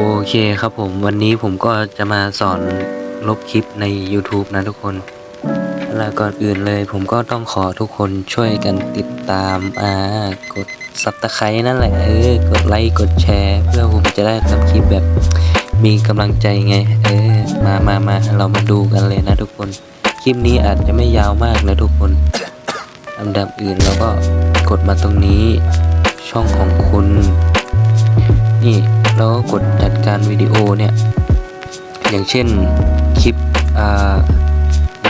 โอเคครับผมวันนี้ผมก็จะมาสอนลบคลิปใน YouTube นะทุกคนแล้วก่อนอื่นเลยผมก็ต้องขอทุกคนช่วยกันติดตามอ่ากดซับตะไคร้นั่นแหละเออกดไลค์กดแชร์ เพื่อผมจะได้ทำคลิปแบบมีกำลังใจไง เออมามามาเรามาดูกันเลยนะทุกคน คลิปนี้อาจจะไม่ยาวมากนะทุกคนอันดับอื่นเราก็กดมาตรงนี้ช่องของคุณนี่ แล้วก็กดจัดการวิดีโอเนี่ย อย่างเช่นคลิปอ่า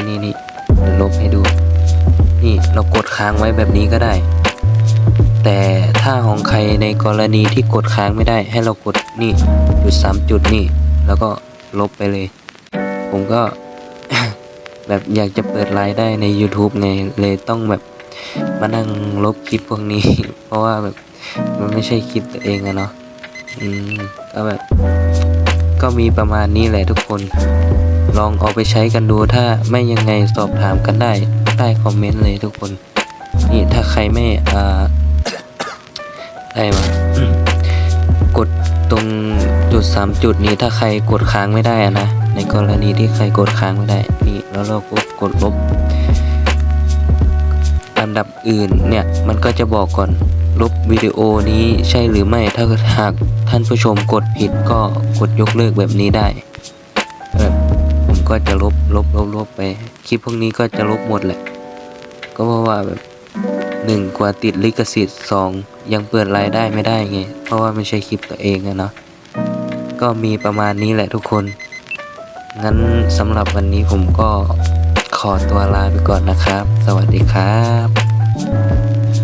นี่นี่เดี๋ยวลบให้ดู นี่เรากดค้างไว้แบบนี้ก็ได้ แต่ถ้าของใครในกรณีที่กดค้างไม่ได้ ให้เรากดนี่จุดสามจุดนี่ แล้วก็ลบไปเลย ผมก็แบบอยากจะเปิดรายได้ใน YouTube ไงเลยต้องแบบมานั่งลบคลิปพวกนี้ เพราะว่าแบบมันไม่ใช่คลิปตัวเองอะเนาะ อืมก็แบบ ก็มีประมาณนี้แหละทุกคน ลองเอาไปใช้กันดูถ้าไม่ยังไงสอบถามกันได้ใต้คอมเมนต์เลยทุกคน นี่ถ้าใครไม่อ่าได้มากดตรงจุดสามจุดนี้ถ้าใครกดค้างไม่ได้อะนะ ในกรณีที่ใครกดค้างไม่ได้ นี่แล้วเราก็กดลบอันดับอื่นเนี่ยมันก็จะบอกก่อน ลบวิดีโอนี้ใช่หรือไม่ถ้าหากท่านผู้ชมกดผิดก็กดยกเลิกแบบนี้ได้ เออผมก็จะลบลบลบลบไป คลิปพวกนี้ก็จะลบหมดแหละ ก็เพราะว่าแบบหนึ่งกว่าติดลิขสิทธิ์สองยังเปิดรายได้ไม่ได้ไง เพราะว่าไม่ใช่คลิปตัวเองอะเนาะก็มีประมาณนี้แหละทุกคน งั้นสำหรับวันนี้ผมก็ขอตัวลาไปก่อนนะครับ สวัสดีครับ